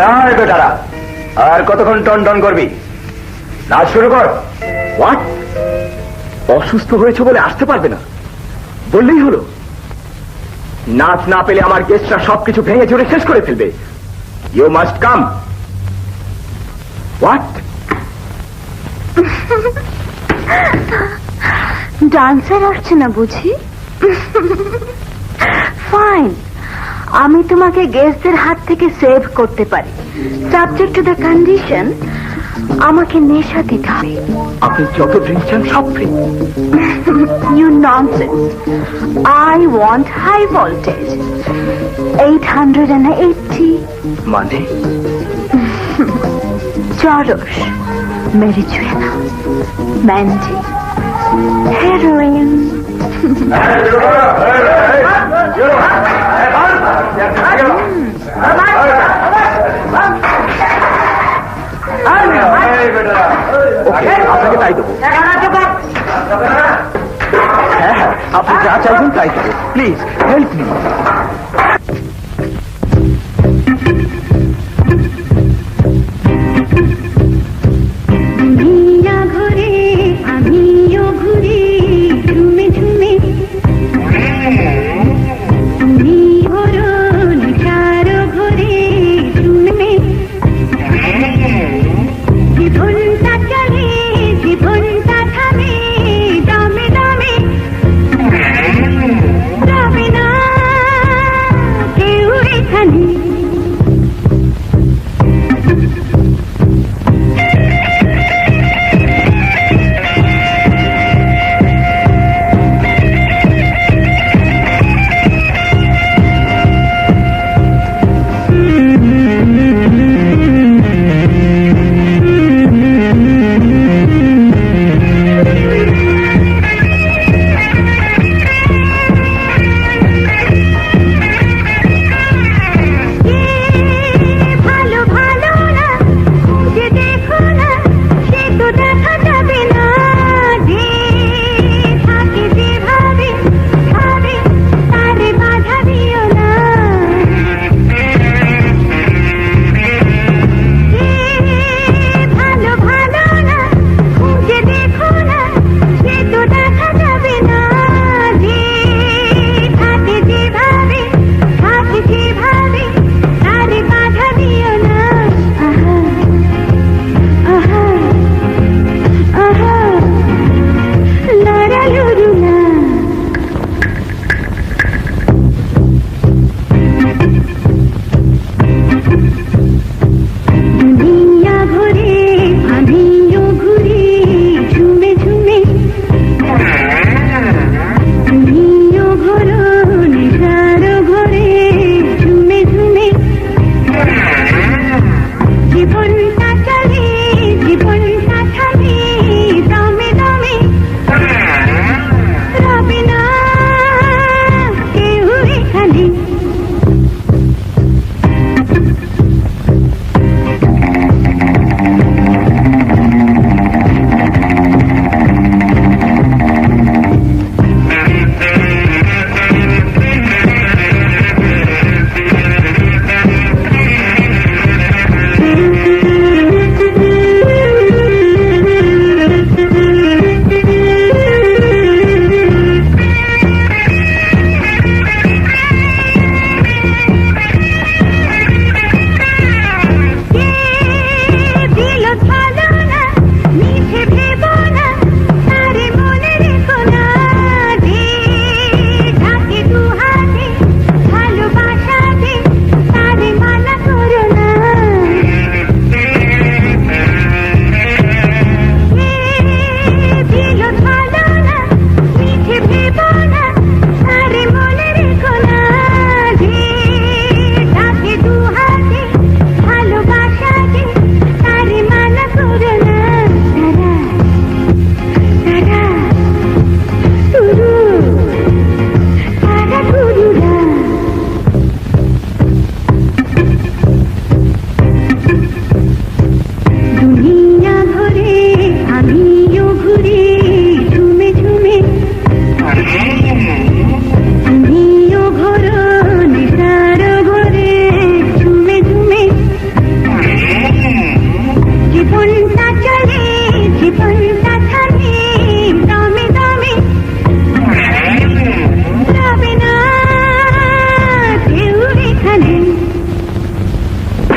আয় বেটারা আর কতক্ষণ টন টন করবি? নাচ শুরু কর। হোয়াট অসুস্থ হয়েছে বলে আসতে পারবে না। বললেই হলো। নাচ না পেলে আমার গেস্টরা সবকিছু ভেঙে শেষ করে ফেলবে। You must come what dancer আসছে না বুঝি? ফাইন আমি তোমাকে গেস্টদের হাত থেকে সেভ করতে পারি সাবজেক্ট টু দ্য কন্ডিশন আমাকে নেশা দিতে হবে আপনি যত ড্রিঙ্ক চান সব free you nonsense I want high voltage eight hundred and eighty মানে চরস মেরিজুয়েনা ম্যান্ডি হেরোইন তাই দেবো হ্যাঁ হ্যাঁ আপনি যা চাইবেন তাই দেবো প্লিজ হেল্প মি